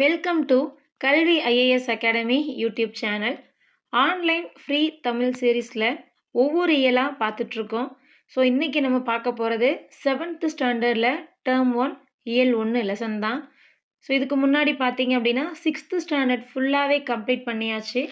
Welcome to Kalvi IAS academy YouTube channel online free Tamil சீரீஸில் ஒவ்வொரு இயலாக பார்த்துட்ருக்கோம். So இன்றைக்கி நம்ம பார்க்க போகிறது செவன்த்து ஸ்டாண்டர்டில் டேர்ம் ஒன் இயல் ஒன்று லெசன் தான். ஸோ இதுக்கு முன்னாடி பார்த்தீங்க அப்படின்னா சிக்ஸ்த்து ஸ்டாண்டர்ட் ஃபுல்லாகவே கம்ப்ளீட் பண்ணியாச்சு.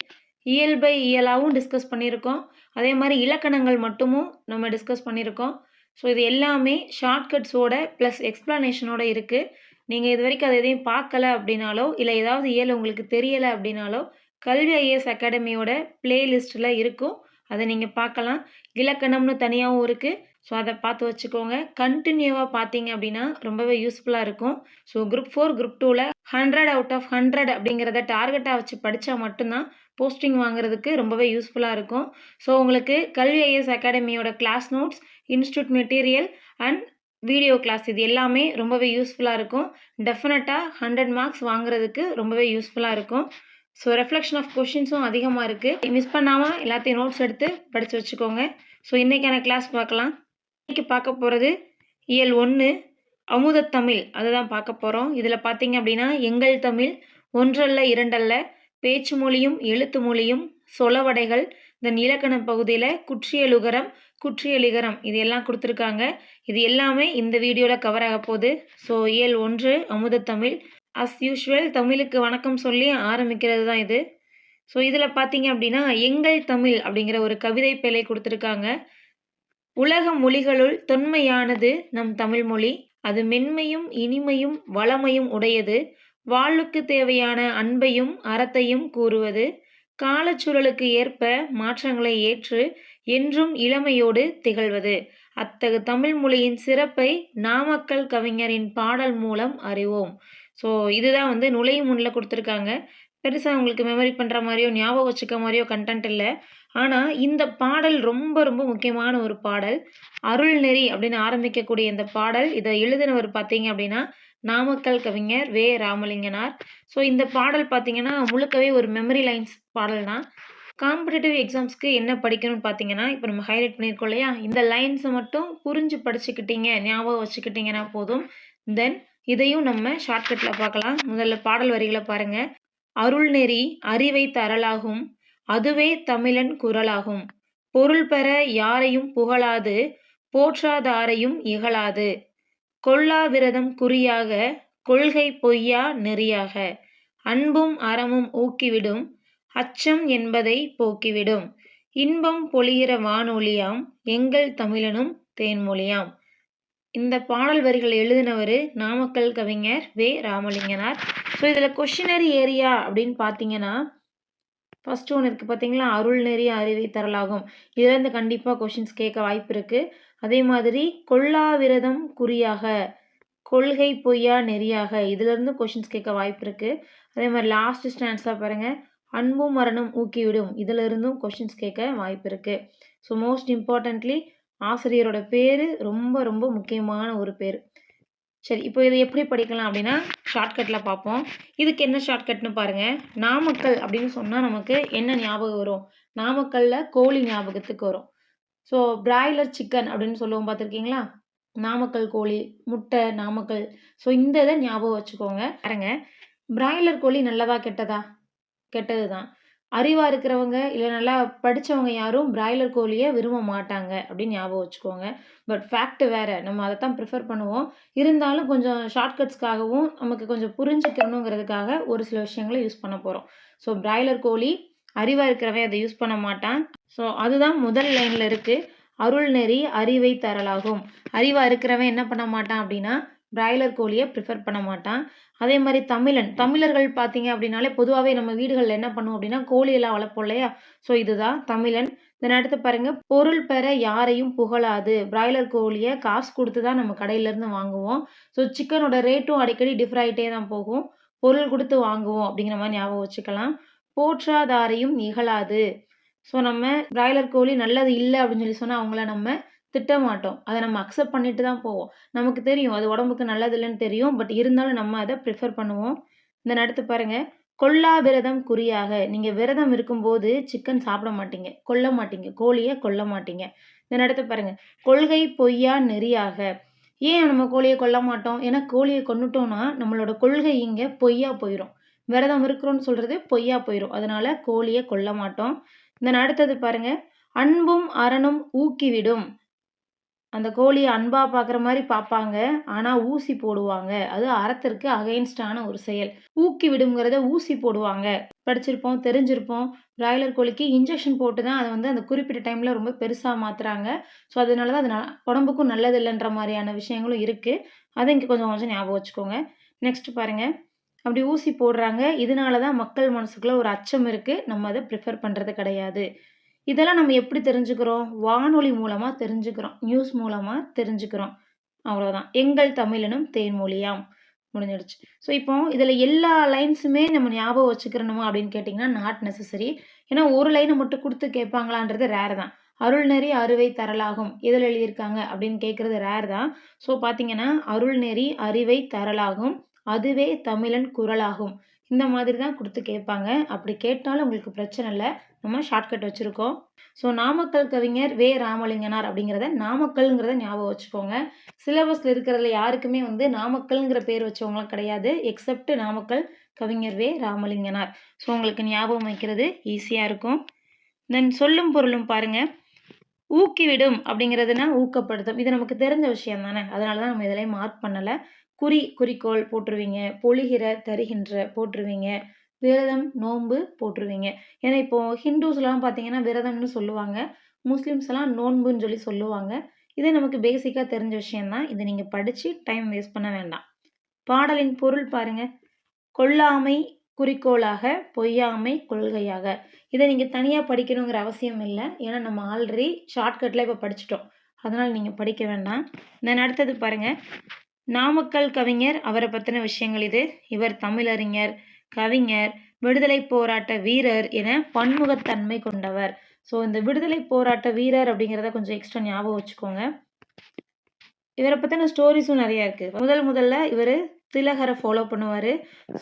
இயல் பை இயலாகவும் டிஸ்கஸ் பண்ணியிருக்கோம். அதே மாதிரி இலக்கணங்கள் மட்டுமும் நம்ம டிஸ்கஸ் பண்ணியிருக்கோம். ஸோ இது எல்லாமே ஷார்ட்கட்ஸோட ப்ளஸ் எக்ஸ்ப்ளனேஷனோட இருக்குது நீங்கள் இது வரைக்கும் அதை எதையும் பார்க்கல அப்படின்னாலோ இல்லை ஏதாவது இயல் உங்களுக்கு தெரியலை அப்படின்னாலோ கல்வி ஐஏஎஸ் அகாடமியோட பிளேலிஸ்ட்டில் இருக்கும். அதை நீங்கள் பார்க்கலாம். இலக்கணம்னு தனியாகவும் இருக்குது ஸோ அதை பார்த்து வச்சுக்கோங்க. கண்டினியூவாக பார்த்தீங்க அப்படின்னா ரொம்பவே யூஸ்ஃபுல்லாக இருக்கும். ஸோ குரூப் ஃபோர் குரூப் டூவில் ஹண்ட்ரட் அவுட் ஆஃப் ஹண்ட்ரட் அப்படிங்கிறத டார்கெட்டாக வச்சு படித்தா மட்டும்தான் போஸ்டிங் வாங்குறதுக்கு ரொம்பவே யூஸ்ஃபுல்லாக இருக்கும். ஸோ உங்களுக்கு Kalvi IAS அகாடமியோட class notes institute material and video class இது எல்லாமே ரொம்பவே யூஸ்ஃபுல்லாக இருக்கும். டெஃபினட்டாக ஹண்ட்ரட் மார்க்ஸ் வாங்குறதுக்கு ரொம்பவே யூஸ்ஃபுல்லாக இருக்கும். ஸோ ரெஃப்ளெக்ஷன் ஆஃப் கொஷின்ஸும் அதிகமாக இருக்குது மிஸ் பண்ணாமல் எல்லாத்தையும் நோட்ஸ் எடுத்து படித்து வச்சுக்கோங்க. ஸோ இன்றைக்கான கிளாஸ் பார்க்கலாம். இன்றைக்கி பார்க்க போகிறது இயல் ஒன்று அமுதத்தமிழ் தமிழ். அதுதான் பார்க்க போகிறோம் இதில் பார்த்தீங்க அப்படின்னா எங்கள் தமிழ் ஒன்றல்ல இரண்டல்ல பேச்சு மொழியும் எழுத்து மொழியும் சொலவடைகள் தென் இலக்கண பகுதியில் குற்றியலுகரம் குற்றியலிகரம். இது எல்லாம் கொடுத்துருக்காங்க. இது எல்லாமே இந்த வீடியோவில் கவர் ஆக போகுது. ஸோ இயல் ஒன்று அமுத தமிழ். அஸ் யூஷுவல் தமிழுக்கு வணக்கம் சொல்லி ஆரம்பிக்கிறது தான் இது. ஸோ இதில் பார்த்தீங்க அப்படின்னா எங்கள் தமிழ் அப்படிங்கிற ஒரு கவிதை பேலை கொடுத்துருக்காங்க. உலக மொழிகளுள் தொன்மையானது நம் தமிழ் மொழி. அது மென்மையும் இனிமையும் வளமையும் உடையது. வாழ்வுக்கு தேவையான அன்பையும் அறத்தையும் கூறுவது. காலச்சூழலுக்கு ஏற்ப மாற்றங்களை ஏற்று என்றும் இளமையோடு திகழ்வது. அத்தகு தமிழ் மொழியின் சிறப்பை நாமக்கல் கவிஞரின் பாடல் மூலம் அறிவோம். ஸோ இதுதான் வந்து நுழையும் முன்னில் கொடுத்துருக்காங்க. பெருசாக உங்களுக்கு மெமரி பண்ணுற மாதிரியோ ஞாபகம் வச்சுக்க மாதிரியோ கண்டென்ட் இல்லை. ஆனால் இந்த பாடல் ரொம்ப ரொம்ப முக்கியமான ஒரு பாடல். அருள் நெறி அப்படின்னு ஆரம்பிக்கக்கூடிய இந்த பாடல் இதை எழுதினவர் பார்த்தீங்க அப்படின்னா நாமக்கல் கவிஞர் வே. ராமலிங்கனார். ஸோ இந்த பாடல் பார்த்தீங்கன்னா முழுக்கவே ஒரு மெமரி லைன்ஸ் பாடல் தான் காம்படிட்டிவ் எக்ஸாம்ஸ்க்கு என்ன படிக்கணும்னு பார்த்தீங்கன்னா இப்போ நம்ம ஹைலைட் பண்ணியிருக்கோம் இல்லையா? இந்த லைன்ஸை மட்டும் புரிஞ்சு படிச்சுக்கிட்டீங்க ஞாபகம் வச்சுக்கிட்டீங்கன்னா போதும். தென் இதையும் நம்ம ஷார்ட்கட்டில் பார்க்கலாம். முதல்ல பாடல் வரிகளை பாருங்கள் அருள்நெறி அறிவை தரலாகும் அதுவே தமிழன் குரலாகும். பொருள் பெற யாரையும் புகழாது போற்றாதாரையும் இகழாது. கொல்லாவிரதம் குறியாக கொள்கை பொய்யா நெறியாக. அன்பும் அறமும் ஊக்கிவிடும் அச்சம் என்பதை போக்கிவிடும். இன்பம் பொழிகிற வானொலியாம் எங்கள் தமிழனும் தேன்மொழியாம். இந்த பாடல் வரிகள் எழுதினவர் நாமக்கல் கவிஞர் வே. ராமலிங்கனார். ஸோ இதில் கொஷினரி ஏரியா அப்படின்னு பார்த்தீங்கன்னா ஃபஸ்ட்டு ஒன்று இருக்குது பார்த்தீங்களா அருள் நெறி அறிவை தரலாகும். இதுலேருந்து கண்டிப்பாக கொஷின்ஸ் கேட்க வாய்ப்பு இருக்குது அதே மாதிரி கொல்லாவிரதம் குறியாக கொள்கை பொய்யா நெறியாக இதுலேருந்து கொஷின்ஸ் கேட்க வாய்ப்பு இருக்குது அதே மாதிரி லாஸ்ட் ஸ்டாண்ட்ஸாக பாருங்கள் அன்பும் மரணம் ஊக்கிவிடும். இதில் இருந்தும் கொஷின்ஸ் கேட்க வாய்ப்பு இருக்குது ஸோ மோஸ்ட் இம்பார்ட்டண்ட்லி ஆசிரியரோட பேர் ரொம்ப ரொம்ப முக்கியமான ஒரு பேர். சரி இப்போ இதை எப்படி படிக்கலாம் அப்படின்னா ஷார்ட்கட்டில் பார்ப்போம். இதுக்கு என்ன ஷார்ட்கட்னு பாருங்கள் நாமக்கல் அப்படின்னு சொன்னால் நமக்கு என்ன ஞாபகம் வரும்? நாமக்கல்லில் கோழி ஞாபகத்துக்கு வரும். ஸோ பிராய்லர் சிக்கன் அப்படின்னு சொல்லுவோம் பார்த்துருக்கீங்களா? நாமக்கல் கோழி முட்டை நாமக்கல். ஸோ இந்த இதை ஞாபகம் வச்சுக்கோங்க. பாருங்க பிராய்லர் கோழி நல்லதா கெட்டதா? கெட்டது தான். அறிவாக இருக்கிறவங்க இல்லை நல்லா படித்தவங்க யாரும் பிராய்லர் கோழியை விரும்ப மாட்டாங்க அப்படின்னு ஞாபகம் வச்சுக்கோங்க. பட் ஃபேக்ட் வேறு. நம்ம அதை தான் ப்ரிஃபர் பண்ணுவோம். இருந்தாலும் கொஞ்சம் ஷார்ட்கட்ஸ்க்காகவும் நமக்கு கொஞ்சம் புரிஞ்சுக்கணுங்கிறதுக்காக ஒரு சில விஷயங்களை யூஸ் பண்ண போகிறோம் ஸோ பிராய்லர் கோழி அறிவாக இருக்கிறவன் அதை யூஸ் பண்ண மாட்டான். ஸோ அதுதான் முதல் லைனில் இருக்குது அருள் நெறி அறிவை தரலாகும். அறிவாக இருக்கிறவன் என்ன பண்ண மாட்டான் அப்படின்னா பிராய்லர் கோழியை ப்ரிஃபர் பண்ண மாட்டான். அதே மாதிரி தமிழன். தமிழர்கள் பார்த்தீங்க அப்படின்னாலே பொதுவாகவே நம்ம வீடுகளில் என்ன பண்ணுவோம் அப்படின்னா கோழியெல்லாம் வளர்ப்போம் இல்லையா? ஸோ இதுதான் தமிழன். இதன் அடுத்து பாருங்கள் பொருள் பெற யாரையும் புகழாது. பிராய்லர் கோழியை காசு கொடுத்து தான் நம்ம கடையிலேருந்து வாங்குவோம். ஸோ சிக்கனோட ரேட்டும் அடிக்கடி டிஃபர் ஆகிட்டே தான் போகும். பொருள் கொடுத்து வாங்குவோம் அப்படிங்கிற மாதிரி ஞாபகம் வச்சுக்கலாம். போற்றாதாரையும் இகழாது. ஸோ நம்ம பிராய்லர் கோழி நல்லது இல்லை அப்படின்னு சொல்லி சொன்னால் அவங்கள நம்ம திட்ட மாட்டோம் அதை நம்ம அக்செப்ட் பண்ணிட்டு தான் போவோம். நமக்கு தெரியும் அது உடம்புக்கு நல்லது இல்லைன்னு தெரியும். பட் இருந்தாலும் நம்ம அதை ப்ரிஃபர் பண்ணுவோம். இந்த நடத்து பாருங்கள் கொல்லா விரதம் குறியாக. நீங்கள் விரதம் இருக்கும்போது சிக்கன் சாப்பிட மாட்டீங்க. கொல்ல மாட்டீங்க. கோழியை கொல்ல மாட்டீங்க. இந்த நடத்து பாருங்கள் கொள்கை பொய்யா நெறியாக. ஏன் நம்ம கோழியை கொல்ல மாட்டோம்? ஏன்னா கோழியை கொண்டுட்டோம்னா நம்மளோட கொள்கை இங்கே பொய்யா போயிடும் விரதம் இருக்கிறோன்னு சொல்கிறது பொய்யா போயிடும் அதனால கோழியை கொல்ல மாட்டோம். இந்த அடுத்தது பாருங்க. அன்பும் அறனும் ஊக்கிவிடும். அந்த கோழியை அன்பாக பார்க்குற மாதிரி பார்ப்பாங்க ஆனால் ஊசி போடுவாங்க. அது அறத்திற்கு அகைன்ஸ்டான ஒரு செயல். ஊக்கி விடுங்கிறத ஊசி போடுவாங்க. படிச்சிருப்போம் தெரிஞ்சிருப்போம். பிராய்லர் கோழிக்கு இன்ஜெக்ஷன் போட்டு தான் அதை வந்து அந்த குறிப்பிட்ட டைமில் ரொம்ப பெருசாக மாற்றுறாங்க ஸோ அதனால தான் அது ந- உடம்புக்கும் நல்லது இல்லைன்ற மாதிரியான விஷயங்களும் இருக்குது அதை இங்கே கொஞ்சம் கொஞ்சம் ஞாபகம் வச்சுக்கோங்க. நெக்ஸ்ட் பாருங்க. அப்படி ஊசி போடுறாங்க. இதனால தான் மக்கள் மனசுக்குள்ளே ஒரு அச்சம் இருக்குது நம்ம அதை ப்ரிஃபர் பண்ணுறது கிடையாது. இதெல்லாம் நம்ம எப்படி தெரிஞ்சுக்கிறோம்? வானொலி மூலமாக தெரிஞ்சுக்கிறோம். நியூஸ் மூலமாக தெரிஞ்சுக்கிறோம். அவ்வளோதான் எங்கள் தமிழனும் தேன்மொழியாம் முடிஞ்சிடுச்சு. ஸோ இப்போ இதில் எல்லா லைன்ஸுமே நம்ம ஞாபகம் வச்சுக்கிறணுமா அப்படின்னு கேட்டிங்கன்னா நாட் நெசசரி ஏன்னா ஒரு லைனை மட்டும் கொடுத்து கேட்பாங்களான்றது ரேர் தான். அருள்நெறி அறுவை தரலாகும். எதில் எழுதியிருக்காங்க அப்படின்னு கேட்குறது ரேர் தான். ஸோ பார்த்தீங்கன்னா அருள் நெறி அறிவை தரலாகும். அதுவே தமிழன் குரலாகும். இந்த மாதிரி தான் கொடுத்து கேட்பாங்க. அப்படி கேட்டாலும் உங்களுக்கு பிரச்சனை இல்லை. நம்ம ஷார்ட்கட் வச்சுருக்கோம். ஸோ நாமக்கல் கவிஞர் வே. ராமலிங்கனார் அப்படிங்கிறத நாமக்கல்ங்கிறத ஞாபகம் வச்சுக்கோங்க. சிலபஸில் இருக்கிறதுல யாருக்குமே வந்து நாமக்கல்ங்கிற பேர் வச்சவங்களாம் கிடையாது எக்ஸப்ட் நாமக்கல் கவிஞர் வே. ராமலிங்கனார். ஸோ உங்களுக்கு ஞாபகம் வைக்கிறது ஈஸியாக இருக்கும். தென் சொல்லும் பொருளும் பாருங்க. ஊக்கிவிடும் அப்படிங்கிறதுனா ஊக்கப்படுத்தும். இது நமக்கு தெரிஞ்ச விஷயம் தானே அதனால தான் நம்ம இதில் மார்க் பண்ணலை. குறி குறிக்கோள் போட்டுருவீங்க பொழிகிற தருகின்ற போட்டுருவீங்க விரதம் நோன்பு போட்டுருவீங்க ஏன்னா இப்போ ஹிந்துஸ்லாம் பார்த்தீங்கன்னா விரதம்னு சொல்லுவாங்க முஸ்லீம்ஸ் எல்லாம் நோன்புன்னு சொல்லி சொல்லுவாங்க. இது நமக்கு பேசிக்காக தெரிஞ்ச விஷயம்தான். இதை நீங்கள் படித்து டைம் வேஸ்ட் பண்ண வேண்டாம். பாடலின் பொருள் பாருங்க. கொல்லாமை குறிக்கோளாக பொய்யாமை கொள்கையாக. இதை நீங்கள் தனியாக படிக்கணுங்கிற அவசியம் இல்லை. ஏன்னா நம்ம ஆல்ரெடி ஷார்ட்கட்டில் இப்போ படிச்சிட்டோம். அதனால் நீங்கள் படிக்க வேண்டாம். தென் அடுத்தது பாருங்கள் நாமக்கல் கவிஞர் அவரை பற்றின விஷயங்கள் இது. இவர் தமிழறிஞர் கவிஞர் விடுதலை போராட்ட வீரர் என பன்முகத்தன்மை கொண்டவர். ஸோ இந்த விடுதலை போராட்ட வீரர் அப்படிங்கிறத கொஞ்சம் எக்ஸ்ட்ரா ஞாபகம் வச்சுக்கோங்க. இவரை பற்றின ஸ்டோரிஸும் நிறையா இருக்குது முதல் முதல்ல இவர் திலகரை ஃபாலோ பண்ணுவார்.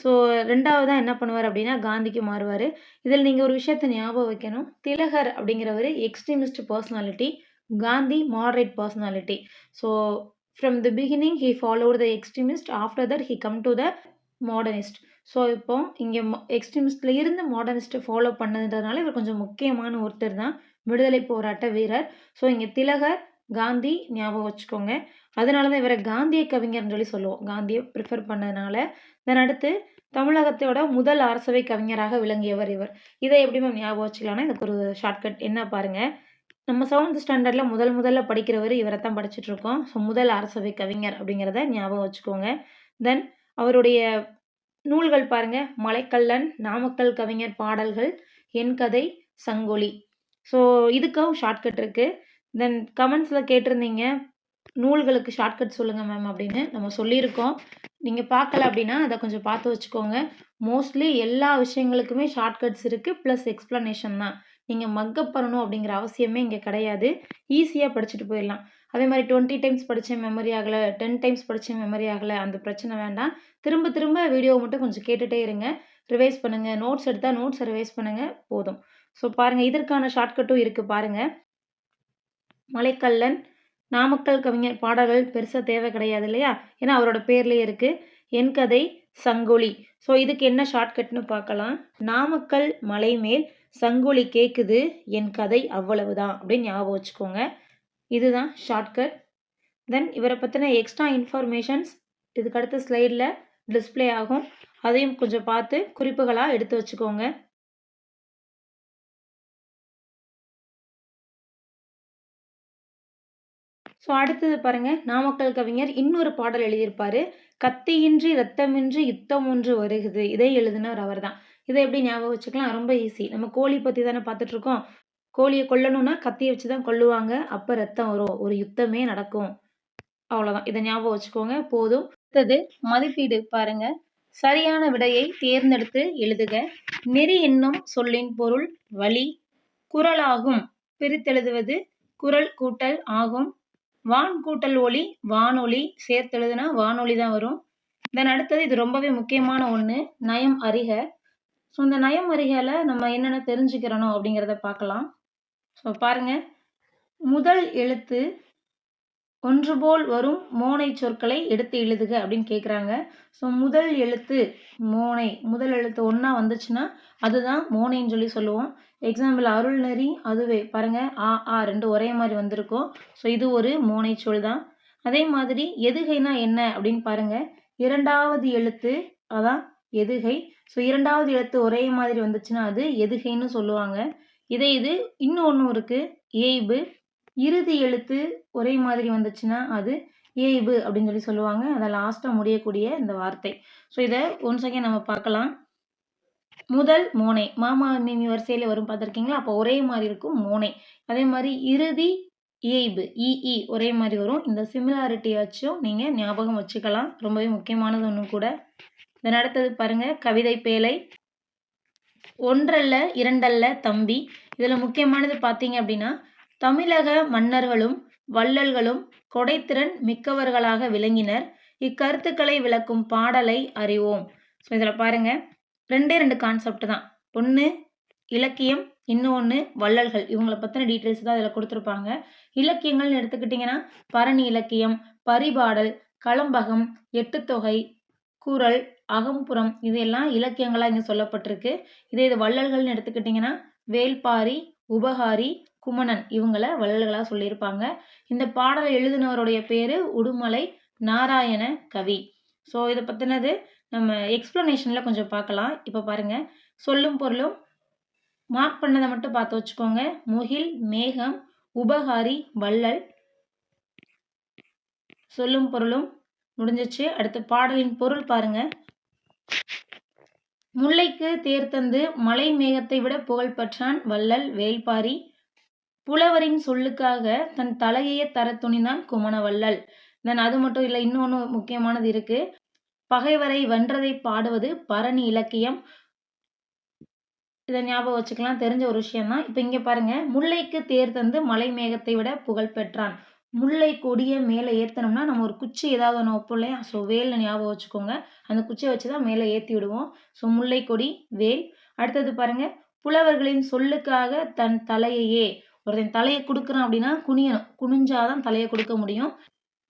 ஸோ ரெண்டாவதாக என்ன பண்ணுவார் அப்படின்னா காந்திக்கு மாறுவார். இதில் நீங்கள் ஒரு விஷயத்தை ஞாபகம் வைக்கணும். திலகர் அப்படிங்கிறவர் extremist personality Gandhi moderate personality so from the beginning he followed the extremist after that he come to the modernist so இப்போ இங்கே எக்ஸ்ட்ரீமிஸ்டில் இருந்து மாடர்னிஸ்ட்டை ஃபாலோ பண்ணதுன்றதுனால இவர் கொஞ்சம் முக்கியமான ஒருத்தர் தான். விடுதலை போராட்ட வீரர். ஸோ இங்கே திலகர் காந்தி ஞாபகம் வச்சுக்கோங்க. அதனால தான் இவரை காந்திய கவிஞர்னு சொல்லி சொல்லுவோம். காந்தியை ப்ரிஃபர் பண்ணதுனால. தென் அடுத்து தமிழகத்தோட முதல் அரசவை கவிஞராக விளங்கியவர் இவர். இதை எப்படி மேம் ஞாபகம் வச்சுக்கலாம்னா இதுக்கு ஒரு ஷார்ட்கட் என்ன பாருங்கள் நம்ம செவன்த் ஸ்டாண்டர்டில் முதல் முதல்ல படிக்கிறவர் இவரை தான் படிச்சுட்ருக்கோம். ஸோ முதல் அரசவை கவிஞர் அப்படிங்கிறத ஞாபகம் வச்சுக்கோங்க. தென் அவருடைய நூல்கள் பாருங்க. மலைக்கல்லன் நாமக்கல் கவிஞர் பாடல்கள் என் கதை சங்கொலி. ஸோ இதுக்கும் ஷார்ட்கட் இருக்குது தென் கமெண்ட்ஸில் கேட்டிருந்தீங்க. நூல்களுக்கு ஷார்ட்கட் சொல்லுங்கள் மேம் அப்படின்னு நம்ம சொல்லியிருக்கோம். நீங்கள் பார்க்கல அப்படின்னா அதை கொஞ்சம் பார்த்து வச்சுக்கோங்க. மோஸ்ட்லி எல்லா விஷயங்களுக்குமே ஷார்ட்கட்ஸ் இருக்குது ப்ளஸ் எக்ஸ்ப்ளனேஷன் தான். நீங்கள் மக்கப் பண்ணணும் அப்படிங்கிற அவசியமே இங்கே கிடையாது. ஈஸியாக படிச்சுட்டு போயிடலாம். அதே மாதிரி டுவெண்ட்டி டைம்ஸ் படித்தேன் மெமரி ஆகலை டென் டைம்ஸ் படித்தேன் மெமரி ஆகலை அந்த பிரச்சனை வேண்டாம். திரும்ப திரும்ப வீடியோவை மட்டும் கொஞ்சம் கேட்டுகிட்டே இருங்க. ரிவைஸ் பண்ணுங்கள் நோட்ஸ் எடுத்தால் நோட்ஸை ரிவைஸ் பண்ணுங்கள் போதும். ஸோ பாருங்கள் இதற்கான ஷார்ட்கட்டும் இருக்குது பாருங்கள் மலைக்கல்லன் நாமக்கல் கவிஞர் பாடல்கள் பெருசாக தேவை கிடையாது இல்லையா? ஏன்னா அவரோட பேர்லேயே இருக்குது என் கதை சங்கொலி. ஸோ இதுக்கு என்ன ஷார்ட்கட்னு பார்க்கலாம். நாமக்கல் மலை மேல் சங்கொலி கேட்குது என் கதை அவ்வளவுதான் அப்படின்னு ஞாபகம் வச்சுக்கோங்க. இதுதான் ஷார்ட்கட் தென் இவரை பற்றின எக்ஸ்ட்ரா இன்ஃபர்மேஷன்ஸ் இதுக்கு அடுத்த ஸ்லைடில் டிஸ்ப்ளே ஆகும். அதையும் கொஞ்சம் பார்த்து குறிப்புகளாக எடுத்து வச்சுக்கோங்க. ஸோ அடுத்தது பாருங்கள் நாமக்கல் கவிஞர் இன்னொரு பாடல் எழுதியிருப்பார். கத்தியின்றி ரத்தமின்றி யுத்தம் ஒன்று வருகுது இதை எழுதினவர் அவர் தான் இதை எப்படி ஞாபகம் வச்சுக்கலாம்? ரொம்ப ஈஸி நம்ம கோழி பற்றி தானே பார்த்துட்ருக்கோம். கோழியை கொல்லணும்னா கத்தியை வச்சு தான் கொல்லுவாங்க. அப்போ ரத்தம் வரும். ஒரு யுத்தமே நடக்கும். அவ்வளோதான் இதை ஞாபகம் வச்சுக்கோங்க. போதும். அடுத்தது மதிப்பீடு பாருங்க. சரியான விடையை தேர்ந்தெடுத்து எழுதுக. நெறி என்னும் சொல்லின் பொருள் வழி. குரலாகும். பிரித்தெழுதுவது குரல் கூட்டல் ஆகும். வான் கூட்டல் ஒளி வானொலி. சேர்த்தெழுதுனா வானொலி தான் வரும். தென் அடுத்தது இது ரொம்பவே முக்கியமான ஒன்று நயம் அறிக. ஸோ இந்த நயம் நம்ம என்னென்ன தெரிஞ்சுக்கிறணும் அப்படிங்கிறத பார்க்கலாம். ஸோ பாருங்கள் முதல் எழுத்து ஒன்று போல் வரும் மோனை சொற்களை எடுத்து எழுதுக அப்படின்னு கேட்குறாங்க ஸோ முதல் எழுத்து மோனை. முதல் எழுத்து ஒன்றா வந்துச்சுன்னா அதுதான் மோனைன்னு சொல்லி சொல்லுவோம். எக்ஸாம்பிள் அருள்நெறி அதுவே. பாருங்கள் ஆ ஆ ரெண்டு ஒரே மாதிரி வந்திருக்கும். ஸோ இது ஒரு மோனை சொல் தான். அதே மாதிரி எதுகைனா என்ன? அப்படின்னு பாருங்கள் இரண்டாவது எழுத்து அதான் எதுகை. ஸோ இரண்டாவது எழுத்து ஒரே மாதிரி வந்துச்சுன்னா அது எதுகைன்னு சொல்லுவாங்க. இதே இது இன்னும் ஒன்றும் இருக்குது ஏய்பு. இறுதி எழுத்து ஒரே மாதிரி வந்துச்சுன்னா அது ஏய்பு அப்படின்னு சொல்லி சொல்லுவாங்க. அதை லாஸ்ட்டாக முடியக்கூடிய இந்த வார்த்தை. ஸோ இதை ஒன் செகண்ட் நம்ம பார்க்கலாம். முதல் மோனை. மாமா மீமி வரிசையில் வரும் பார்த்துருக்கீங்களா? அப்போ ஒரே மாதிரி இருக்கும் மோனை. அதே மாதிரி இறுதி ஏய்பு இஇ ஒரே மாதிரி வரும். இந்த சிமிலாரிட்டி வச்சும் நீங்கள் ஞாபகம் வச்சுக்கலாம். ரொம்பவே முக்கியமானது ஒன்றும் கூட. இதன் அடுத்தது பாருங்கள் கவிதை பேழை. ஒன்றல்ல இரண்டல்ல தம்பி. இதில் முக்கியமானது பார்த்தீங்க அப்படின்னா தமிழக மன்னர்களும் வள்ளல்களும் கொடைத்திறன் மிக்கவர்களாக விளங்கினர். இக்கருத்துக்களை விளக்கும் பாடலை அறிவோம். ஸோ இதில் பாருங்கள் ரெண்டே ரெண்டு கான்செப்ட் தான். ஒன்று இலக்கியம் இன்னொன்று வள்ளல்கள். இவங்களை பற்றின டீட்டெயில்ஸ் தான் இதில் கொடுத்துருப்பாங்க. இலக்கியங்கள்னு எடுத்துக்கிட்டிங்கன்னா பரணி இலக்கியம் பரிபாடல் களம்பகம் எட்டுத்தொகை குரல் அகம்புறம் இதெல்லாம் இலக்கியங்களாக இங்கே சொல்லப்பட்டிருக்கு. இதே இது வள்ளல்கள்னு எடுத்துக்கிட்டிங்கன்னா வேல்பாரி உபகாரி குமணன் இவங்கள வள்ளல்களாக சொல்லியிருப்பாங்க. இந்த பாடலை எழுதினவருடைய பேர் உடுமலை நாராயண கவி. ஸோ இதை பற்றினது நம்ம எக்ஸ்ப்ளனேஷனில் கொஞ்சம் பார்க்கலாம். இப்போ பாருங்கள் சொல்லும் பொருளும் மார்க் பண்ணதை மட்டும் பார்த்து வச்சுக்கோங்க. முகில் மேகம் உபகாரி வள்ளல். சொல்லும் பொருளும் முடிஞ்சிச்சு. அடுத்து பாடலின் பொருள் பாருங்கள் முல்லைக்கு தேர் தந்து மலை மேகத்தை விட புகழ் பெற்றான் வள்ளல் வேள்பாரி புலவரின் சொல்லுக்காக தன் தலையையே தர துணிந்தான் குமணவள்ளல் தென் அது மட்டும் இல்லை இன்னொன்று முக்கியமானது இருக்கு. பகைவரை வென்றதை பாடுவது பரணி இலக்கியம். இதை ஞாபகம் வச்சுக்கலாம் தெரிஞ்ச ஒரு விஷயம் தான் இப்போ இங்கே பாருங்க முல்லைக்கு தேர் தந்து மலை மேகத்தை விட புகழ் பெற்றான். முல்லை கொடியை மேலே ஏற்றணும்னா நம்ம ஒரு குச்சி ஏதாவது ஒன்று வைப்போம் இல்லையா? ஸோ வேல்னு ஞாபகம் வச்சுக்கோங்க. அந்த குச்சியை வச்சு தான் மேலே ஏற்றி விடுவோம். ஸோ முல்லை கொடி வேல். அடுத்தது பாருங்கள் புலவர்களின் சொல்லுக்காக தன் தலையையே ஒருத்தன் தலையை கொடுக்குறான் அப்படின்னா குனியணும். குனிஞ்சாதான் தலையை கொடுக்க முடியும்.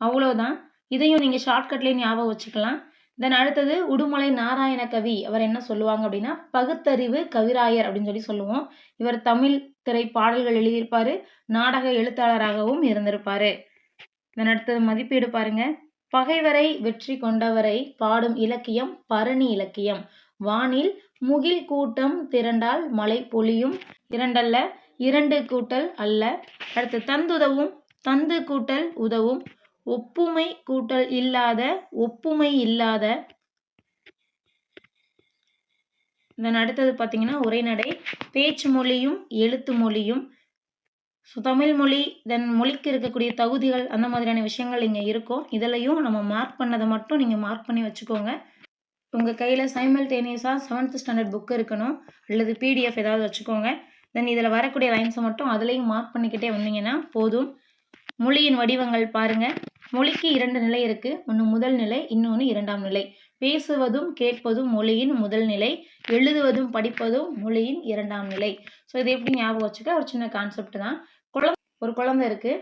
அவ்வளோதான் இதையும் நீங்கள் ஷார்ட்கட்லேயே ஞாபகம் வச்சுக்கலாம். தென் அடுத்தது உடுமலை நாராயண கவி. அவர் என்ன சொல்லுவாங்க அப்படின்னா பகுத்தறிவு கவிராயர் அப்படின்னு சொல்லி சொல்லுவோம். இவர் தமிழ் திரை பாடல்கள் எழுதியிருப்பாரு. நாடக எழுத்தாளராகவும் இருந்திருப்பாரு. தென் அடுத்தது மதிப்பீடு பாருங்க. பகைவரை வெற்றி கொண்டவரை பாடும் இலக்கியம் பரணி இலக்கியம். வானில் முகில் கூட்டம் திரண்டால் மழை பொழியும். இரண்டல்ல இரண்டு கூட்டல் அல்ல. அடுத்து தந்துதவும் தந்து கூட்டல் உதவும். ஒப்புமை கூட்டல் இல்லாத ஒப்புமை இல்லாத தென் அடுத்தது பார்த்தீங்கன்னா உரைநடை பேச்சு மொழியும் எழுத்து மொழியும். ஸோ தமிழ் மொழி தென் மொழிக்கு இருக்கக்கூடிய தகுதிகள் அந்த மாதிரியான விஷயங்கள் இங்கே இருக்கும். இதுலையும் நம்ம மார்க் பண்ணதை மட்டும் நீங்கள் மார்க் பண்ணி வச்சுக்கோங்க. உங்கள் கையில் சைமல்டேனியஸாக செவன்த் ஸ்டாண்டர்ட் புக் இருக்கணும் அல்லது பிடிஎஃப் ஏதாவது வச்சுக்கோங்க. தென் இதில் வரக்கூடிய லைன்ஸை மட்டும் அதுலேயும் மார்க் பண்ணிக்கிட்டே வந்தீங்கன்னா போதும். மொழியின் வடிவங்கள் பாருங்கள் மொழிக்கு இரண்டு நிலை இருக்கு. ஒன்று முதல் நிலை இன்னொன்று இரண்டாம் நிலை. பேசுவதும் கேட்பதும் மொழியின் முதல் நிலை. எழுதுவதும் படிப்பதும் மொழியின் இரண்டாம் நிலை. ஸோ இது எப்படி ஞாபகம் வச்சுக்க? ஒரு சின்ன கான்செப்ட் தான். குழந்தை ஒரு குழந்தை இருக்கு.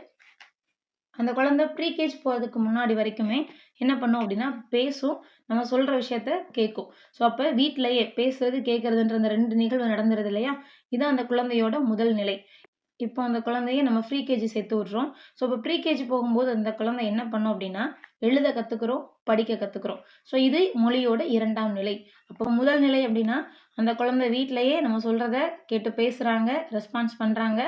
அந்த குழந்தை ப்ரீகேஜ் போகிறதுக்கு முன்னாடி வரைக்குமே என்ன பண்ணும் அப்படின்னா பேசும். நம்ம சொல்கிற விஷயத்த கேட்கும் ஸோ அப்போ வீட்டிலையே பேசுறது கேட்குறதுன்ற அந்த ரெண்டு நிகழ்வு நடந்துருது இல்லையா? இதுதான் அந்த குழந்தையோட முதல் நிலை. இப்போ அந்த குழந்தைய நம்ம ஃப்ரீ கேஜி சேர்த்து விட்றோம். ஸோ இப்போ ப்ரீ கேஜி போகும்போது அந்த குழந்தை என்ன பண்ணோம் அப்படின்னா எழுத கற்றுக்குறோம் படிக்க கற்றுக்குறோம் ஸோ இது மொழியோட இரண்டாம் நிலை. அப்போ முதல் நிலை அப்படின்னா அந்த குழந்தை வீட்டிலையே நம்ம சொல்கிறத கேட்டு பேசுகிறாங்க ரெஸ்பான்ஸ் பண்ணுறாங்க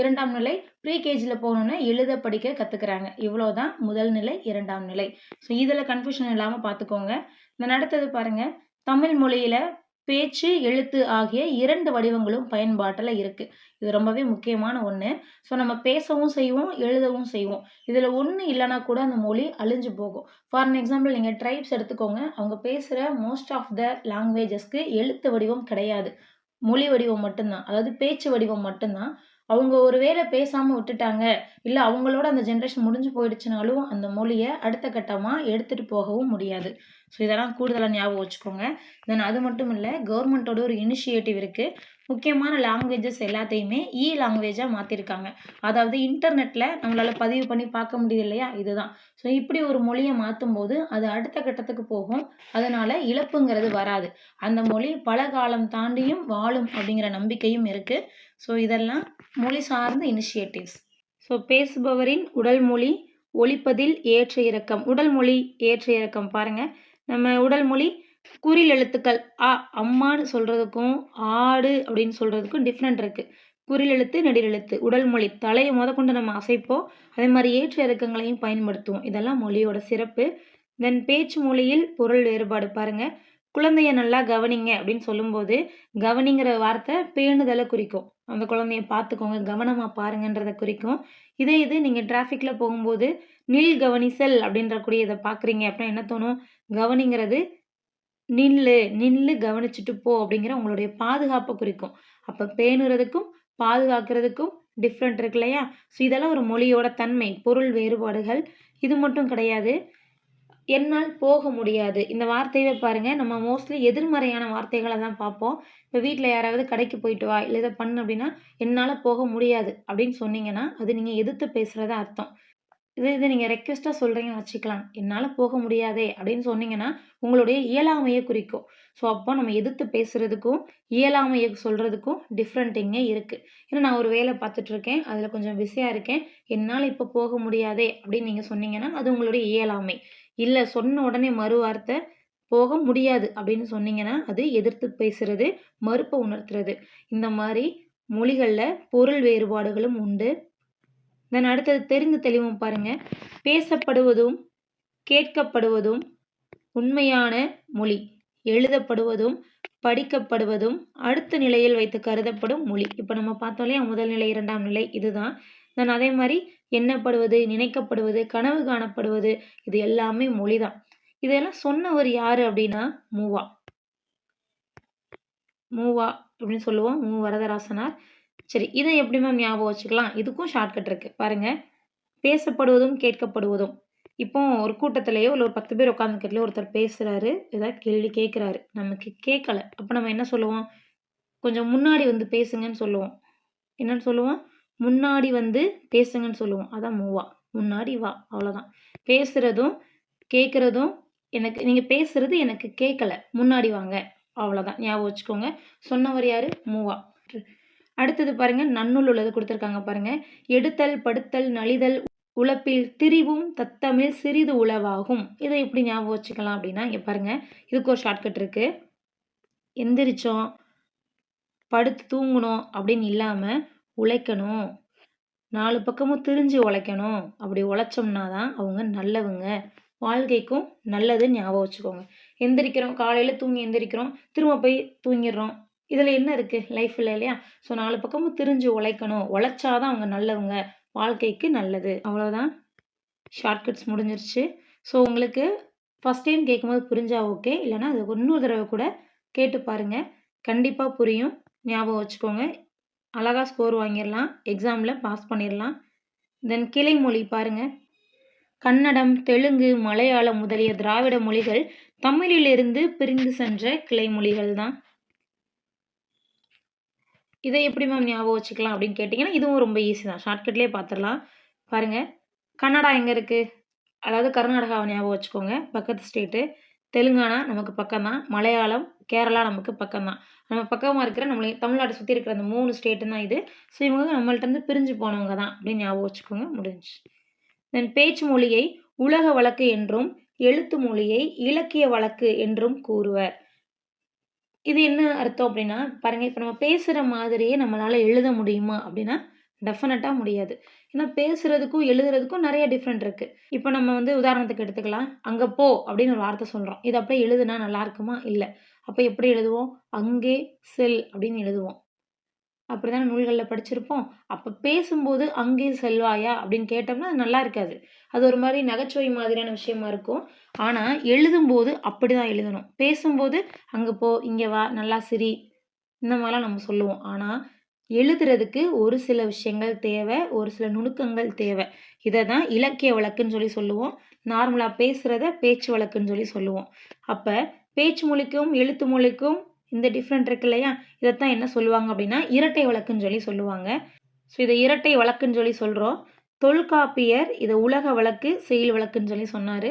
இரண்டாம் நிலை ப்ரீ கேஜியில் போகணுன்னா எழுத படிக்க கற்றுக்குறாங்க இவ்வளோ தான் முதல் நிலை இரண்டாம் நிலை. ஸோ இதில் கன்ஃபியூஷன் இல்லாமல் பார்த்துக்கோங்க இந்த அடுத்தது பாருங்கள் தமிழ் மொழியில் பேச்சு எழுத்து ஆகிய இரண்டு வடிவங்களும் பயன்பாட்டில் இருக்குது இது ரொம்பவே முக்கியமான ஒன்று ஸோ நம்ம பேசவும் செய்வோம் எழுதவும் செய்வோம். இதில் ஒன்று இல்லைனா கூட அந்த மொழி அழிஞ்சு போகும். ஃபார் எக்ஸாம்பிள் நீங்கள் ட்ரைப்ஸ் எடுத்துக்கோங்க. அவங்க பேசுகிற மோஸ்ட் ஆஃப் த லாங்குவேஜஸ்க்கு எழுத்து வடிவம் கிடையாது. மொழி வடிவம் மட்டும்தான். அதாவது பேச்சு வடிவம் மட்டும்தான். அவங்க ஒரு வேளை பேசாமல் விட்டுட்டாங்க. இல்லை அவங்களோட அந்த ஜென்ரேஷன் முடிஞ்சு போயிடுச்சுனாலும் அந்த மொழியை அடுத்த கட்டமாக எடுத்துகிட்டு போகவும் முடியாது. ஸோ இதெல்லாம் கூடுதலாக ஞாபகம் வச்சுக்கோங்க. தென் அது மட்டும் இல்லை கவர்மெண்ட்டோட ஒரு இனிஷியேட்டிவ் இருக்குது முக்கியமான லாங்குவேஜஸ் எல்லாத்தையுமே இ லாங்குவேஜாக மாற்றிருக்காங்க அதாவது இன்டர்நெட்டில் நம்மளால் பதிவு பண்ணி பார்க்க முடியுது இல்லையா? இதுதான். ஸோ இப்படி ஒரு மொழியை மாற்றும் போது அது அடுத்த கட்டத்துக்கு போகும். அதனால் இழப்புங்கிறது வராது. அந்த மொழி பல காலம் தாண்டியும் வாழும் அப்படிங்கிற நம்பிக்கையும் இருக்குது ஸோ இதெல்லாம் மொழி சார்ந்த இனிஷியேட்டிவ்ஸ் ஸோ பேசுபவரின் உடல் மொழி ஒழிப்பதில் ஏற்ற இறக்கம். உடல் மொழி ஏற்ற இறக்கம் பாருங்கள் நம்ம உடல் மொழி குறில் எழுத்துக்கள். ஆ அம்மான்னு சொல்கிறதுக்கும் ஆடு அப்படின்னு சொல்கிறதுக்கும் டிஃப்ரெண்ட் இருக்குது குறில் எழுத்து நெடில் எழுத்து. உடல் மொழி தலையை முத கொண்டு நம்ம அசைப்போம். அதே மாதிரி ஏற்ற இறக்கங்களையும் பயன்படுத்துவோம். இதெல்லாம் மொழியோட சிறப்பு. தென் பேச்சு மொழியில் பொருள் வேறுபாடு பாருங்கள் குழந்தைய நல்லா கவனிங்க அப்படின்னு சொல்லும்போது கவனிங்கிற வார்த்தை பேணுதலை குறிக்கும். அந்த குழந்தைய பார்த்துக்கோங்க. கவனமாக பாருங்கன்றதை குறிக்கும். இதே இது நீங்கள் டிராஃபிக்கில் போகும்போது நில் கவனிசல் அப்படின்ற கூடிய இதை பார்க்குறீங்க அப்படின்னா என்ன தோணும்? கவனிங்கிறது நில்லு நில்லு கவனிச்சுட்டு போ அப்படிங்கிற உங்களுடைய பாதுகாப்பை குறிக்கும். அப்போ பேணுறதுக்கும் பாதுகாக்கிறதுக்கும் டிஃப்ரெண்ட் இருக்கு இல்லையா? ஸோ இதெல்லாம் ஒரு மொழியோட தன்மை பொருள் வேறுபாடுகள். இது மட்டும் கிடையாது. என்னால் போக முடியாது. இந்த வார்த்தையவே பாருங்கள் நம்ம மோஸ்ட்லி எதிர்மறையான வார்த்தைகளை தான் பார்ப்போம். இப்போ வீட்டில் யாராவது கடைக்கு போயிட்டு வா இல்லை இதை பண்ணு அப்படின்னா என்னால் போக முடியாது அப்படின்னு சொன்னீங்கன்னா அது நீங்கள் எதிர்த்து பேசுகிறதா அர்த்தம். இது இது நீங்கள் ரெக்வெஸ்ட்டாக சொல்கிறீங்கன்னு வச்சுக்கலாம். என்னால் போக முடியாதே அப்படின்னு சொன்னீங்கன்னா உங்களுடைய இயலாமையை குறிக்கும். ஸோ அப்போ நம்ம எதிர்த்து பேசுகிறதுக்கும் இயலாமையை சொல்கிறதுக்கும் டிஃப்ரெண்டிங்கே இருக்குது ஏன்னா நான் ஒரு வேலை பார்த்துட்ருக்கேன் அதில் கொஞ்சம் பிஸியாக இருக்கேன் என்னால் இப்போ போக முடியாதே அப்படின்னு நீங்கள் சொன்னீங்கன்னா அது உங்களுடைய இயலாமை. இல்லை சொன்ன உடனே மறு வார்த்தை போக முடியாது அப்படின்னு சொன்னீங்கன்னா அது எதிர்த்து பேசுறது மறுப்பை உணர்த்துறது. இந்த மாதிரி மொழிகளில் பொருள் வேறுபாடுகளும் உண்டு. தென் அடுத்தது தெரிந்து தெளிவும் பாருங்க. பேசப்படுவதும் கேட்கப்படுவதும் உண்மையான மொழி. எழுதப்படுவதும் படிக்கப்படுவதும் அடுத்த நிலையில் வைத்து கருதப்படும் மொழி. இப்போ நம்ம பார்த்தோம் இல்லையா? முதல் நிலை இரண்டாம் நிலை இதுதான். தென் அதே மாதிரி எண்ணப்படுவது நினைக்கப்படுவது கனவு காணப்படுவது இது எல்லாமே மொழி தான் இதெல்லாம் சொன்னவர் யாரு அப்படின்னா மூவா. மூவா அப்படின்னு சொல்லுவோம். மூ. வரதராசனார். சரி இதை எப்படி மேம் ஞாபகம் வச்சுக்கலாம்? இதுக்கும் ஷார்ட்கட் இருக்குது பாருங்கள் பேசப்படுவதும் கேட்கப்படுவதும். இப்போ ஒரு கூட்டத்திலேயோ இல்லை ஒரு பத்து பேர் உட்காந்துக்கிறதுலையோ ஒருத்தர் பேசுகிறாரு ஏதாவது கேள்வி கேட்குறாரு. நமக்கு கேட்கல. அப்போ நம்ம என்ன சொல்லுவோம்? கொஞ்சம் முன்னாடி வந்து பேசுங்கன்னு சொல்லுவோம். என்னன்னு சொல்லுவோம்? முன்னாடி வந்து பேசுங்கன்னு சொல்லுவோம். அதான் மூவா முன்னாடி வா. அவ்வளோதான் பேசுகிறதும் கேட்குறதும் எனக்கு நீங்கள் பேசுகிறது எனக்கு கேட்கல. முன்னாடி வாங்க. அவ்வளோதான் ஞாபகம் வச்சுக்கோங்க. சொன்னவர் யார்? மூவா அடுத்தது பாருங்க நன்னூல் உள்ளது கொடுத்துருக்காங்க பாருங்க. எடுத்தல் படுத்தல் நலிதல் உழப்பில் திரிவும் தத்தமிழ் சிறிது உளவாகும். இதை எப்படி ஞாபகம் வச்சுக்கலாம் அப்படின்னா இங்கே பாருங்க இதுக்கு ஒரு ஷார்ட்கட் இருக்கு. எந்திரிச்சோம் படுத்து தூங்கணும் அப்படின்னு இல்லாமல் உழைக்கணும். நாலு பக்கமும் திரிஞ்சு உழைக்கணும். அப்படி உழைச்சோம்னா தான் அவங்க நல்லவங்க. வாழ்க்கைக்கும் நல்லதுன்னு ஞாபகம் வச்சுக்கோங்க. எந்திரிக்கிறோம் காலையில் தூங்கி எந்திரிக்கிறோம் திரும்ப போய் தூங்கிடுறோம். இதில் என்ன இருக்குது லைஃப்பில் இல்லையா? ஸோ நாலு பக்கமும் திரிஞ்சு உழைக்கணும். உழைச்சாதான் அவங்க நல்லவங்க. வாழ்க்கைக்கு நல்லது. அவ்வளோதான் ஷார்ட்கட்ஸ் முடிஞ்சிருச்சு. ஸோ உங்களுக்கு ஃபஸ்ட் டைம் கேட்கும்போது புரிஞ்சா ஓகே இல்லைனா அது இன்னொரு தடவை கூட கேட்டு பாருங்கள் கண்டிப்பாக புரியும். ஞாபகம் வச்சுக்கோங்க. அழகாக ஸ்கோர் வாங்கிடலாம். எக்ஸாமில் பாஸ் பண்ணிடலாம். தென் கிளை மொழி பாருங்கள் கன்னடம் தெலுங்கு மலையாளம் முதலிய திராவிட மொழிகள் தமிழிலிருந்து பிரிந்து சென்ற கிளை மொழிகள் தான் இதை எப்படி மேம் ஞாபகம் வச்சுக்கலாம் அப்படின்னு கேட்டிங்கன்னா இதுவும் ரொம்ப ஈஸி தான். ஷார்ட்கட்லேயே பார்த்துடலாம் பாருங்கள் கன்னடா எங்கே இருக்குது அதாவது கர்நாடகாவை ஞாபகம் வச்சுக்கோங்க. பக்கத்து ஸ்டேட்டு தெலுங்கானா நமக்கு பக்கம் தான். மலையாளம் கேரளா நமக்கு பக்கம் தான். நம்ம பக்கமாக இருக்கிற நம்மளை தமிழ்நாட்டை சுற்றி இருக்கிற அந்த மூணு ஸ்டேட்டு தான் இது. ஸோ இவங்க நம்மள்ட்ட பிரிஞ்சு போனவங்க தான் அப்படின்னு ஞாபகம் வச்சுக்கோங்க. முடிஞ்சு தென் பேச்சு மொழியை உலக வழக்கு என்றும் எழுத்து மொழியை இலக்கிய வழக்கு என்றும் கூறுவர். இது என்ன அர்த்தம் அப்படின்னா பாருங்க இப்போ நம்ம பேசுகிற மாதிரியே நம்மளால் எழுத முடியுமா அப்படின்னா டெஃபினட்டாக முடியாது. ஏன்னா பேசுகிறதுக்கும் எழுதுறதுக்கும் நிறைய டிஃப்ரெண்ட் இருக்குது இப்போ நம்ம வந்து உதாரணத்துக்கு எடுத்துக்கலாம். அங்கே போ அப்படின்னு ஒரு வார்த்தை சொல்கிறோம் இது அப்படியே எழுதுனா நல்லா இருக்குமா? இல்லை. அப்போ எப்படி எழுதுவோம்? அங்கே செல் அப்படின்னு எழுதுவோம். அப்படி தானே நூல்களில் படிச்சிருப்போம். அப்போ பேசும்போது அங்கே செல்வாயா? அப்படின்னு கேட்டோம்னா அது நல்லா இருக்காது. அது ஒரு மாதிரி நகைச்சுவை மாதிரியான விஷயமா இருக்கும். ஆனால் எழுதும்போது அப்படி தான் எழுதணும். பேசும்போது அங்கே போ இங்கே வா நல்லா சிரி. இந்த மாதிரிலாம் நம்ம சொல்லுவோம். ஆனால் எழுதுறதுக்கு ஒரு சில விஷயங்கள் தேவை ஒரு சில நுணுக்கங்கள் தேவை. இதை தான் இலக்கிய வழக்குன்னு சொல்லி சொல்லுவோம். நார்மலாக பேசுகிறத பேச்சு வழக்குன்னு சொல்லி சொல்லுவோம். அப்போ பேச்சு மொழிக்கும் எழுத்து மொழிக்கும் இந்த டிஃப்ரெண்ட் இருக்கு இல்லையா? இதைத்தான் என்ன சொல்லுவாங்க அப்படின்னா இரட்டை வழக்குன்னு சொல்லி சொல்லுவாங்க. ஸோ இதை இரட்டை வழக்குன்னு சொல்லி சொல்கிறோம் தொல்காப்பியர் இதை உலக வழக்கு செயல் வழக்குன்னு சொல்லி சொன்னார்.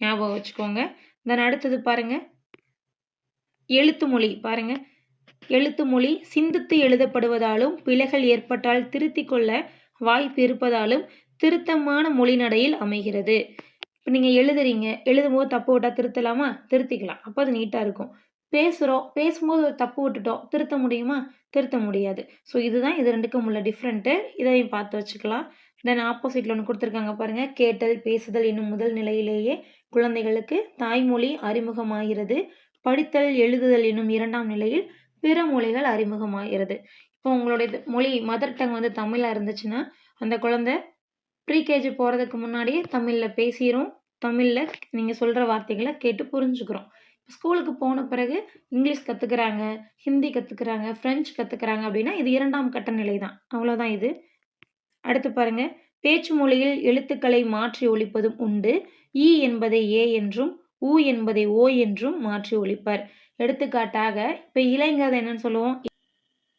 ஞாபகம் வச்சுக்கோங்க. தென் அடுத்தது பாருங்க. எழுத்து மொழி பாருங்க. எழுத்து மொழி சிந்தித்து எழுதப்படுவதாலும் பிழைகள் ஏற்பட்டால் திருத்திக் கொள்ள வாய்ப்பு இருப்பதாலும் திருத்தமான மொழி நடையில் அமைகிறது. இப்போ நீங்கள் எழுதுறீங்க. எழுதும்போது தப்பு விட்டால் திருத்தலாமா? திருத்திக்கலாம். அப்போ அது நீட்டாக இருக்கும். பேசுகிறோம் பேசும்போது ஒரு தப்பு விட்டுட்டோம் திருத்த முடியுமா? திருத்த முடியாது. ஸோ இதுதான் இது ரெண்டுக்கும் உள்ள டிஃப்ரெண்ட்டு இதையும் பார்த்து வச்சுக்கலாம். தென் ஆப்போசிட்டில் ஒன்று கொடுத்துருக்காங்க பாருங்கள் கேட்டல் பேசுதல் என்னும் முதல் நிலையிலேயே குழந்தைகளுக்கு தாய்மொழி அறிமுகமாகிறது. படித்தல் எழுதுதல் என்னும் இரண்டாம் நிலையில் பிற மொழிகள் அறிமுகமாகிறது. இப்போ உங்களுடைய இது மொழி மதர் டங் வந்து தமிழாக இருந்துச்சுன்னா அந்த குழந்தை ப்ரீகேஜி போகிறதுக்கு முன்னாடியே தமிழில் பேசிடும் தமிழில் நீங்கள் சொல்கிற வார்த்தைகளை கேட்டு புரிஞ்சுக்கிறோம். ஸ்கூலுக்கு போன பிறகு இங்கிலீஷ் கற்றுக்குறாங்க ஹிந்தி கற்றுக்குறாங்க ஃப்ரெஞ்ச் கற்றுக்குறாங்க அப்படின்னா இது இரண்டாம் கட்ட நிலை தான் அவ்வளோதான் இது. அடுத்து பாருங்க. பேச்சு மொழியில் எழுத்துக்களை மாற்றி ஒழிப்பதும் உண்டு. ஈ என்பதை ஏ என்றும் ஊ என்பதை ஓ என்றும் மாற்றி ஒழிப்பர். எடுத்துக்காட்டாக இப்போ இலைங்கிறத என்னன்னு சொல்லுவோம்?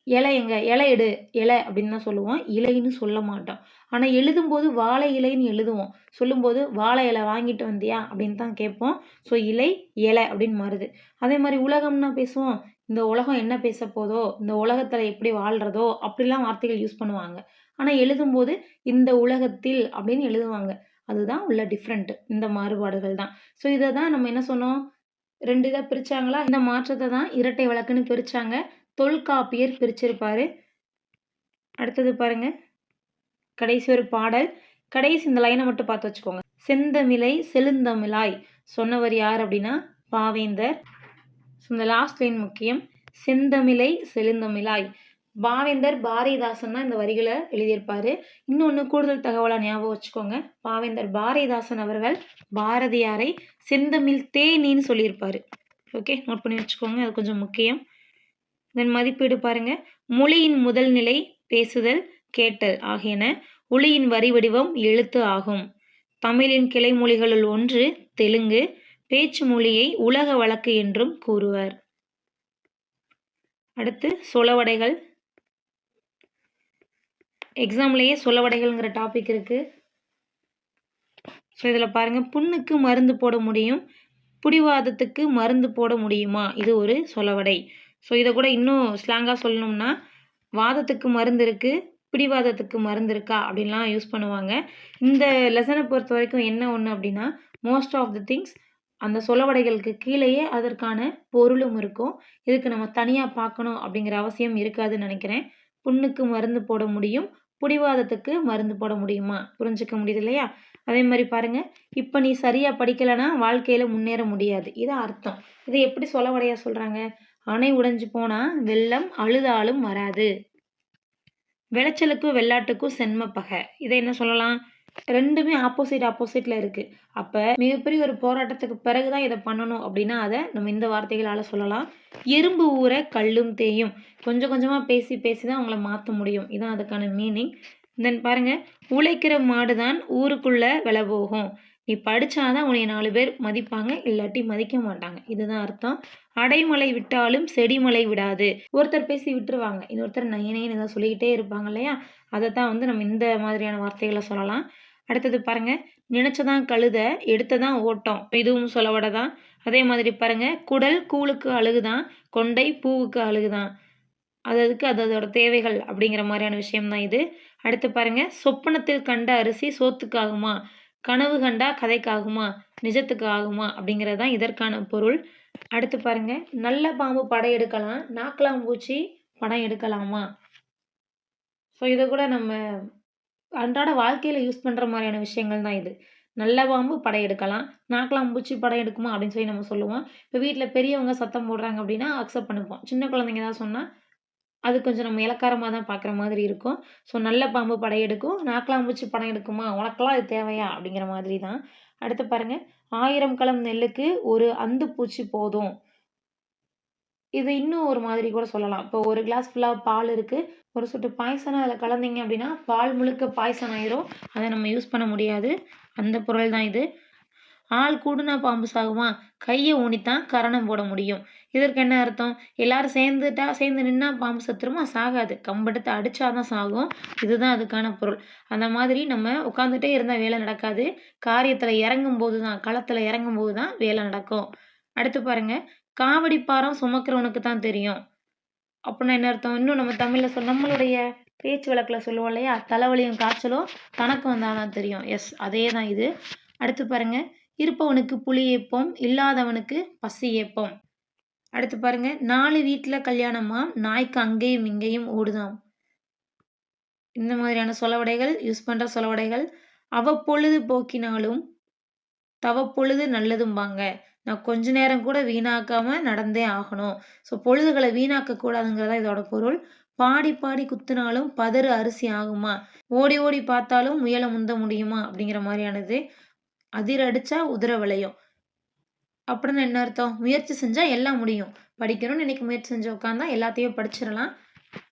இலை எங்க? இலை எடு. இலை அப்படின்னு தான் சொல்லுவோம். இலைன்னு சொல்ல மாட்டோம். ஆனால் எழுதும்போது வாழை இலைன்னு எழுதுவோம். சொல்லும்போது வாழை இலை வாங்கிட்டு வந்தியா? அப்படின்னு தான் கேட்போம். ஸோ இலை இலை அப்படின்னு மாறுது. அதே மாதிரி உலகம்னா பேசுவோம். இந்த உலகம் என்ன பேச போதோ இந்த உலகத்தில் எப்படி வாழ்கிறதோ அப்படிலாம் வார்த்தைகள் யூஸ் பண்ணுவாங்க. ஆனால் எழுதும்போது இந்த உலகத்தில் அப்படின்னு எழுதுவாங்க. அதுதான் உள்ள டிஃப்ரெண்ட்டு இந்த மாறுபாடுகள் தான். ஸோ இதை தான் நம்ம என்ன சொன்னோம்? ரெண்டு இதாக பிரித்தாங்களா இந்த மாற்றத்தை தான் இரட்டை வழக்குன்னு பிரித்தாங்க தொல்காப்பியர் பிரிச்சிருப்பாரு. அடுத்தது பாருங்க. கடைசி ஒரு பாடல். கடைசி இந்த லைனை மட்டும் பார்த்து வச்சுக்கோங்க. செந்தமிழை செழுந்தமிழாய் சொன்னவர் யார் அப்படின்னா பாவேந்தர். ஸோ இந்த லாஸ்ட் லைன் முக்கியம். செந்தமிழை செழுந்தமிழாய். பாவேந்தர் பாரதிதாசன் தான் இந்த வரிகளை எழுதியிருப்பாரு. இன்னொன்று கூடுதல் தகவலாக ஞாபகம் வச்சுக்கோங்க. பாவேந்தர் பாரதிதாசன் அவர்கள் பாரதியாரை செந்தமிழ் தேனின்னு சொல்லியிருப்பாரு. ஓகே நோட் பண்ணி வச்சுக்கோங்க. அது கொஞ்சம் முக்கியம். இதன் மதிப்பீடு பாருங்க. மொழியின் முதல் நிலை பேசுதல் கேட்டல் ஆகியன ஒளியின் வரி வடிவம் எழுத்து ஆகும். தமிழின் கிளை மொழிகளுள் ஒன்று தெலுங்கு பேச்சு மொழியை உலக வழக்கு என்றும் கூறுவர். அடுத்து சொலவடைகள். எக்ஸாம்லேயே சொலவடைகள்ங்கிற டாபிக் இருக்குது ஸோ இதில் பாருங்கள் புண்ணுக்கு மருந்து போட முடியும் பிடிவாதத்துக்கு மருந்து போட முடியுமா? இது ஒரு சொலவடை. ஸோ இதை கூட இன்னும் ஸ்லாங்காக சொல்லணும்னா வாதத்துக்கு மருந்து இருக்குது பிடிவாதத்துக்கு மருந்து இருக்கா அப்படின்லாம் யூஸ் பண்ணுவாங்க. இந்த லெசனை பொறுத்த வரைக்கும் என்ன ஒன்று அப்படின்னா மோஸ்ட் ஆஃப் த திங்ஸ் அந்த சொலவடைகளுக்கு கீழேயே அதற்கான பொருளும் இருக்கும். இதுக்கு நம்ம தனியாக பார்க்கணும் அப்படிங்கிற அவசியம் இருக்காதுன்னு நினைக்கிறேன். புண்ணுக்கு மருந்து போட முடியும் பிடிவாதத்துக்கு மருந்து போட முடியுமா? புரிஞ்சுக்க முடியுது இல்லையா? அதே மாதிரி பாருங்கள் இப்போ நீ சரியாக படிக்கலைன்னா வாழ்க்கையில் முன்னேற முடியாது. இது அர்த்தம். இது எப்படி சொலவடையாக சொல்கிறாங்க அணை உடைஞ்சு போனால் வெள்ளம் அழுதாலும் வராது. விளைச்சலுக்கும் வெள்ளாட்டுக்கும் சென்ம பகை. இதை என்ன சொல்லலாம்? ரெண்டுமே ஆப்போசிட் ஆப்போசிட்டில் இருக்குது அப்போ மிகப்பெரிய ஒரு போராட்டத்துக்கு பிறகு தான் இதை பண்ணணும் அப்படின்னா அதை நம்ம இந்த வார்த்தைகளால் சொல்லலாம். எறும்பு ஊற கல்லும் தேயும். கொஞ்சம் கொஞ்சமாக பேசி பேசி தான் அவங்கள மாற்ற முடியும். இதான் அதுக்கான மீனிங் தென் பாருங்கள் உழைக்கிற மாடு தான் ஊருக்குள்ளே விலை போகும் நீ படித்தாதான் உன்னை நாலு பேர் மதிப்பாங்க இல்லாட்டி மதிக்க மாட்டாங்க. இதுதான் அர்த்தம். அடைமலை விட்டாலும் செடிமலை விடாது. ஒருத்தர் பேசி விட்டுருவாங்க. இன்னொருத்தர் நயனேன்னு ஏதாவது சொல்லிக்கிட்டே இருப்பாங்க இல்லையா? அதை தான் வந்து நம்ம இந்த மாதிரியான வார்த்தைகளை சொல்லலாம். அடுத்தது பாருங்க. நினைச்சதான் கழுத எடுத்ததான் ஓட்டம். இதுவும் சொல்லவட தான் அதே மாதிரி பாருங்க. குடல் கூழுக்கு அழுகுதான். கொண்டை பூவுக்கு அழுகுதான். அது அதுக்கு அதோட தேவைகள் அப்படிங்கிற மாதிரியான விஷயம்தான் இது. அடுத்து பாருங்க. சொப்பனத்தில் கண்ட அரிசி சோத்துக்காகுமா? கனவு கண்டா கதைக்காகுமா? நிஜத்துக்கு ஆகுமா? அப்படிங்கிறது தான் இதற்கான பொருள். அடுத்து பாருங்க. நல்ல பாம்பு படம் எடுக்கலாம். நாக்கலாம் பூச்சி படம் எடுக்கலாமா? ஸோ இதை கூட நம்ம அன்றாட வாழ்க்கையில் யூஸ் பண்ணுற மாதிரியான விஷயங்கள் தான் இது. நல்ல பாம்பு படம் எடுக்கலாம். நாக்கலாம் பூச்சி படம் எடுக்குமா? அப்படின்னு சொல்லி நம்ம சொல்லுவோம். இப்போ வீட்டில் பெரியவங்க சத்தம் போடுறாங்க அப்படின்னா அக்செப்ட் பண்ணிப்போம் சின்ன குழந்தைங்க தான் சொன்னால் அது கொஞ்சம் நம்ம இலக்காரமாக தான் பார்க்குற மாதிரி இருக்கும். ஸோ நல்ல பாம்பு படம் எடுக்கும். பூச்சி படம் எடுக்குமா? உனக்கெல்லாம் அது தேவையா? அப்படிங்கிற மாதிரி தான். அடுத்து பாருங்க. ஆயிரம் களம் நெல்லுக்கு ஒரு அந்து பூச்சி போதும். இது இன்னும் ஒரு மாதிரி கூட சொல்லலாம். இப்போ ஒரு கிளாஸ் ஃபுல்லாக பால் இருக்குது ஒரு சொட்டு பாய்சனம் அதில் கலந்தீங்க அப்படின்னா பால் முழுக்க பாய்சன் ஆயிரும். அதை நம்ம யூஸ் பண்ண முடியாது. அந்த பொருள் தான் இது. ஆள் கூடுனா பாம்பு சாகுமா? கையை ஊனித்தான் கரணம் போட முடியும். இதற்கு என்ன அர்த்தம்? எல்லாரும் சேர்ந்துட்டா சேர்ந்து நின்னா பாம்பு சத்துருமா? சாகாது. கம்பெடுத்து அடிச்சாதான் சாகும். இதுதான் அதுக்கான பொருள். அந்த மாதிரி நம்ம உட்காந்துட்டே இருந்தால் வேலை நடக்காது. காரியத்தில் இறங்கும் போது தான் களத்தில் இறங்கும் போது தான் வேலை நடக்கும். அடுத்து பாருங்க. காவடி பாரம் சுமக்கிறவனுக்கு தான் தெரியும். அப்படின்னா என்ன அர்த்தம்? இன்னும் நம்ம தமிழில் சொல் நம்மளுடைய பேச்சு வழக்கில் சொல்லுவோம் இல்லையா? தலைவலியும் காய்ச்சலும் தனக்கு வந்தால் தான் தெரியும். எஸ் அதே தான் இது. அடுத்து பாருங்க. இருப்பவனுக்கு புலி ஏப்பம் இல்லாதவனுக்கு பசி ஏப்பம். அடுத்து பாருங்க நாலு வீட்டில் கல்யாணமா நாய்க்கு அங்கேயும் இங்கேயும் ஓடுதாம். இந்த மாதிரியான சொலவடைகள் யூஸ் பண்ணுற சொலவடைகள் அவப்பொழுது போக்கினாலும் தவப்பொழுது நல்லதும்பாங்க. நான் கொஞ்ச நேரம் கூட வீணாக்காம நடந்தே ஆகணும். ஸோ பொழுதுகளை வீணாக்க கூடாதுங்கிறதா இதோட பொருள். பாடி பாடி குத்துனாலும் பதறு அரிசி ஆகுமா? ஓடி ஓடி பார்த்தாலும் முயலை முந்த முடியுமா? அப்படிங்கிற மாதிரியானது. அதிரடிச்சா உதிர விளையும். அப்படின்னு என்ன அர்த்தம்? முயற்சி செஞ்சால் எல்லாம் முடியும். படிக்கணும்னு இன்றைக்கி முயற்சி செஞ்சு உட்காந்தா எல்லாத்தையும் படிச்சிடலாம்.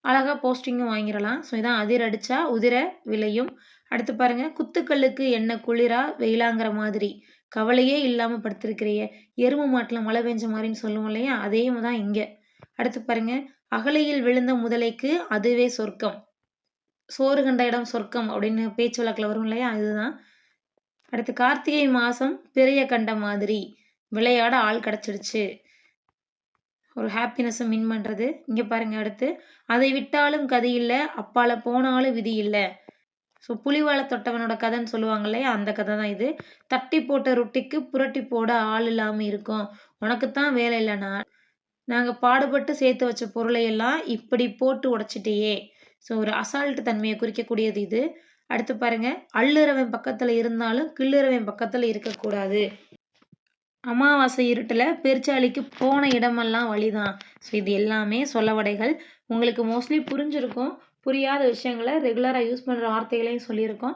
அழகாக போஸ்டிங்கும் வாங்கிடலாம். ஸோ இதான் அதிர உதிர விளையும். அடுத்து பாருங்க குத்துக்கல்லுக்கு என்ன குளிரா வெயிலாங்கிற மாதிரி. கவலையே இல்லாமல் படுத்திருக்கிறிய. எருமை மாட்டில் மழை பெஞ்ச மாதிரின்னு சொல்லுவோம் இல்லையா? அதே தான் இங்கே. அடுத்து பாருங்க அகலையில் விழுந்த முதலைக்கு அதுவே சொர்க்கம். சோறு கண்ட இடம் சொர்க்கம் அப்படின்னு பேச்சு வழக்கில் வரும் இல்லையா? அதுதான் அடுத்து கார்த்திகை மாதம் பெரிய கண்ட மாதிரி. விளையாட ஆள் கிடச்சிடுச்சு ஒரு ஹாப்பினஸை மின் பண்ணுறது இங்கே பாருங்கள் அடுத்து. அதை விட்டாலும் கதை இல்லை அப்பால போனாலும் விதி இல்லை. ஸோ புலிவாழை தொட்டவனோட கதைன்னு சொல்லுவாங்க இல்லையா? அந்த கதை தான் இது. தட்டி போட்ட ரொட்டிக்கு புரட்டி போட ஆள் இல்லாமல் இருக்கும். உனக்குத்தான் வேலை இல்லைனா நாங்கள் பாடுபட்டு சேர்த்து வச்ச பொருளையெல்லாம் இப்படி போட்டு உடைச்சிட்டியே. ஸோ ஒரு அசால்ட்டு தன்மையை குறிக்கக்கூடியது இது. அடுத்து பாருங்க. அள்ளுறவன் பக்கத்தில் இருந்தாலும் கிள்ளுறவன் பக்கத்தில் இருக்கக்கூடாது. அமாவாசை இருட்டில் பெருச்சாளிக்கு போன இடமெல்லாம் வழிதான். ஸோ இது எல்லாமே சொல்லவடைகள். உங்களுக்கு மோஸ்ட்லி புரிஞ்சிருக்கும். புரியாத விஷயங்களை ரெகுலராக யூஸ் பண்ணுற வார்த்தைகளையும் சொல்லியிருக்கோம்.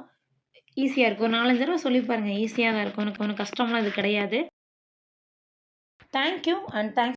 ஈஸியாக இருக்கும். நாலஞ்சு தடவை சொல்லி பாருங்கள் ஈஸியாக தான் இருக்கும். எனக்கு ஒன்றும் கஷ்டம்லாம் இது கிடையாது. Thank you and thanks